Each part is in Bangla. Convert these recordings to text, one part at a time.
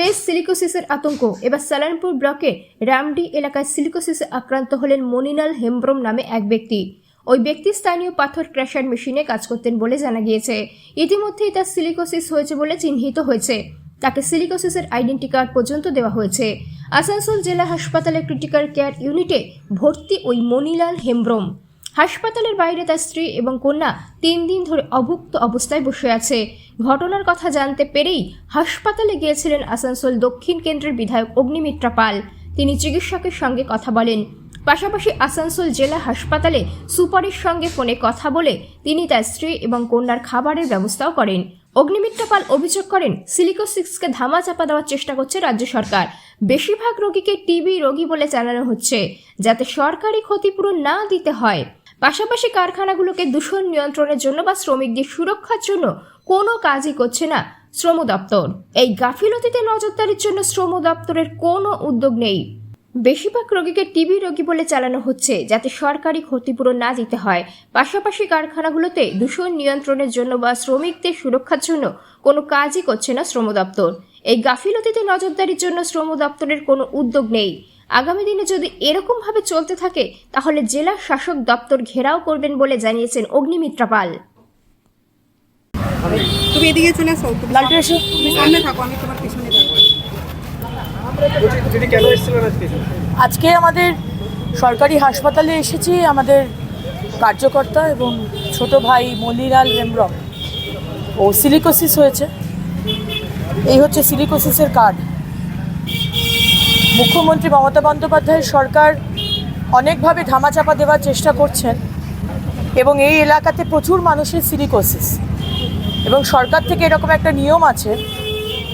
ফেস সিলিকোসিসের আতঙ্ক। এবার সালানপুর ব্লকে রামডি এলাকায় সিলিকোসিসে আক্রান্ত হলেন মনিলাল হেমব্রম নামে এক ব্যক্তি। ওই ব্যক্তি স্থানীয় পাথর ক্র্যাশার মেশিনে কাজ করতেন বলে জানা গিয়েছে। ইতিমধ্যেই তার সিলিকোসিস হয়েছে বলে চিহ্নিত হয়েছে। তাকে সিলিকোসিসের আইডেন্টি কার্ড পর্যন্ত দেওয়া হয়েছে। আসানসোল জেলা হাসপাতালে ক্রিটিক্যাল কেয়ার ইউনিটে ভর্তি ওই মনিলাল হেমব্রম। হাসপাতালের বাইরে তার স্ত্রী এবং কন্যা তিন দিন ধরে অভুক্ত অবস্থায় বসে আছে। ঘটনার কথা জানতে পেরেই হাসপাতালে গিয়েছিলেন আসানসোল দক্ষিণ কেন্দ্রের বিধায়ক অগ্নিমিত্রা পাল। তিনি চিকিৎসকের সঙ্গে কথা বলেন। পাশাপাশি আসানসোল জেলা হাসপাতালে সুপারের সঙ্গে ফোনে কথা বলে তিনি তার স্ত্রী এবং কন্যার খাবারের ব্যবস্থাও করেন। অগ্নিমিত্রা পাল অভিযোগ করেন, সিলিকোসিক্সকে ধামা চাপা দেওয়ার চেষ্টা করছে রাজ্য সরকার। বেশিরভাগ রোগীকে টিবি রোগী বলে জানানো হচ্ছে, যাতে সরকারি ক্ষতিপূরণ না দিতে হয়। পাশাপাশি কারখানাগুলোকে দূষণ নিয়ন্ত্রণের জন্য বা শ্রমিকদের সুরক্ষার জন্য কোনো কাজই করছে না শ্রম দপ্তর। এই গাফিলতিতে নজরদারির জন্য শ্রম দপ্তরের কোনো উদ্যোগ নেই। বেশিরভাগ রোগীকে টিবি রোগী বলে চালানো হচ্ছে, যাতে সরকারি ক্ষতিপূরণ না দিতে হয়। পাশাপাশি কারখানাগুলোতে দূষণ নিয়ন্ত্রণের জন্য বা শ্রমিকদের সুরক্ষার জন্য কোনো কাজই করছে না শ্রম দপ্তর। এই গাফিলতিতে নজরদারির জন্য শ্রম দপ্তরের কোনো উদ্যোগ নেই। আগামী দিনে যদি এরকমভাবে চলতে থাকে তাহলে জেলা শাসক দপ্তর ঘেরাও করবেন বলে জানিয়েছেন অগ্নিমিত্রা পাল। তুমি এদিকে চলে আসো। তুমি এসো তুমি সামনে থাকো আমি তোমার পিছনে থাকব দিদি কেন এসেছিলেন আজকে? আজকে আমাদের সরকারি হাসপাতালে এসেছি আমাদের কার্যকর্তা এবং ছোট ভাই মনিলাল হেমব্রম। ও সিলিকোসিস হয়েছে। এই হচ্ছে সিলিকোসিসের কার্ড। মুখ্যমন্ত্রী মমতা বন্দ্যোপাধ্যায়ের সরকার অনেকভাবে ধামাচাপা দেওয়ার চেষ্টা করছেন এবং এই এলাকাতে প্রচুর মানুষের সিলিকোসিস। এবং সরকার থেকে এরকম একটা নিয়ম আছে।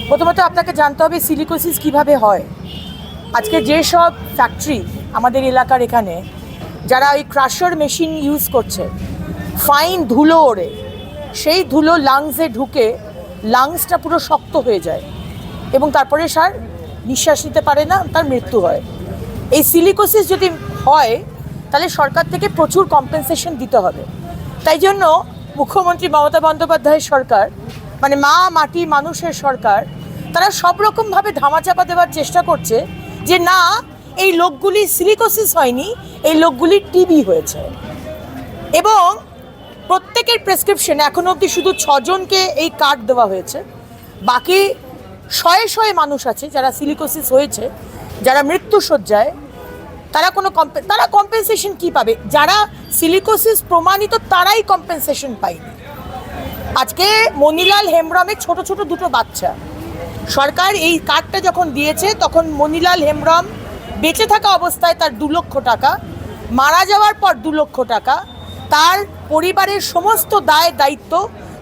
প্রথমত আপনাকে জানতে হবে সিলিকোসিস কীভাবে হয়। আজকে যেসব ফ্যাক্টরি আমাদের এলাকার এখানে, যারা ওই ক্রাশার মেশিন ইউজ করছে, ফাইন ধুলো ওড়ে, সেই ধুলো লাংসে ঢুকে লাংসটা পুরো শক্ত হয়ে যায়। এবং তারপরে সার নিঃশ্বাস নিতে পারে না, তার মৃত্যু হয়। এই সিলিকোসিস যদি হয়, তাহলে সরকার থেকে প্রচুর কম্পেনসেশন দিতে হবে। তাই জন্য মুখ্যমন্ত্রী মমতা বন্দ্যোপাধ্যায়ের সরকার মানে মা মাটি মানুষের সরকার, তারা সব রকমভাবে ধামাচাপা দেওয়ার চেষ্টা করছে যে না, এই লোকগুলি সিলিকোসিস হয়নি, এই লোকগুলির টিবি হয়েছে। এবং প্রত্যেকের প্রেসক্রিপশন এখনও অবধি শুধু ছজনকে এই কার্ড দেওয়া হয়েছে। বাকি শয়ে শয়ে মানুষ আছে, যারা সিলিকোসিস হয়েছে, যারা মৃত্যুসজ্জায় তারা কোনো তারা কম্পেনসেশন কি পাবে? যারা সিলিকোসিস প্রমাণিত, তারাই কম্পেনসেশন পায়নি আজকে মনিলাল হেমব্রমের ছোট ছোট দুটো বাচ্চা। সরকার এই কার্ডটা যখন দিয়েছে, তখন মনিলাল হেমব্রম বেঁচে থাকা অবস্থায় তার দু লক্ষ টাকা, মারা যাওয়ার পর দু লক্ষ টাকা, তার পরিবারের সমস্ত দায় দায়িত্ব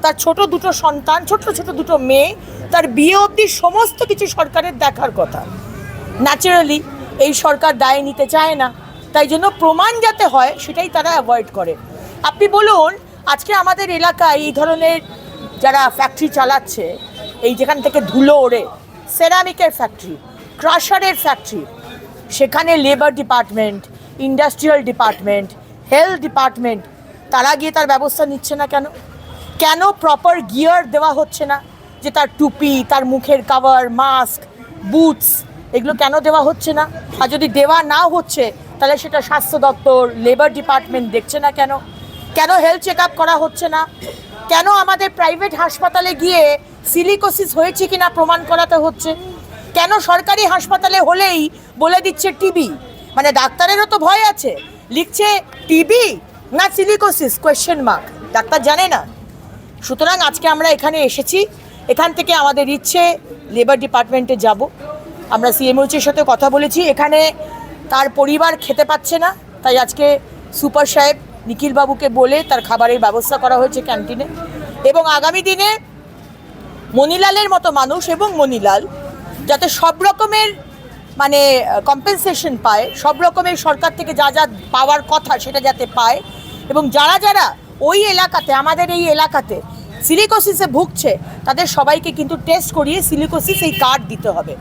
তার ছোট দুটো সন্তান, ছোট ছোট দুটো মেয়ে তার বিয়ে অবধি সমস্ত কিছু সরকারের দেখার কথা। ন্যাচারালি এই সরকার দায় নিতে চায় না। তাই জন্য প্রমাণ যাতে হয়, সেটাই তারা অ্যাভয়েড করে। আপনি বলুন, আজকে আমাদের এলাকায় এই ধরনের যারা ফ্যাক্টরি চালাচ্ছে, এই যেখান থেকে ধুলো ওড়ে সেরামিকের ফ্যাক্টরি ক্রাশারের ফ্যাক্টরি সেখানে labour department industrial department health department তারা গিয়ে তার ব্যবস্থা নিচ্ছে না কেন? কেন প্রপার গিয়ার দেওয়া হচ্ছে না? যে তার টুপি, তার মুখের কাভার মাস্ক বুটস এগুলো কেন দেওয়া হচ্ছে না? আর যদি দেওয়া না হচ্ছে, তাহলে সেটা স্বাস্থ্য দপ্তর লেবার ডিপার্টমেন্ট দেখছে না কেন? কেন হেলথ চেক করা হচ্ছে না? কেন আমাদের প্রাইভেট হাসপাতালে গিয়ে সিলিকোসিস হয়েছে কিনা প্রমাণ করাতে হচ্ছে? কেন সরকারি হাসপাতালে হলেই বলে দিচ্ছে টিবি মানে ডাক্তারেরও তো ভয় আছে। লিখছে টিবি না সিলিকোসিস কোয়েশ্চেন মার্ক ডাক্তার জানে না। সুতরাং আজকে আমরা এখানে এসেছি। এখান থেকে আমাদের ইচ্ছে লেবার ডিপার্টমেন্টে যাব। আমরা সিএমওচির সাথে কথা বলেছি। এখানে তার পরিবার খেতে পাচ্ছে না, তাই আজকে সুপার সাহেব নিখিলবাবুকে বলে তার খাবারের ব্যবস্থা করা হয়েছে ক্যান্টিনে এবং আগামী দিনে মনিলালের মতো মানুষ এবং মনিলাল যাতে সব রকমের মানে কম্পেনসেশন পায়, সব রকমের সরকার থেকে যা যা পাওয়ার কথা সেটা যাতে পায় এবং যারা যারা ওই এলাকাতে, আমাদের এই এলাকাতে সিলিকোসিসে ভুগছে তাদের সবাইকে কিন্তু টেস্ট করিয়ে সিলিকোসিস এই কার্ড দিতে হবে।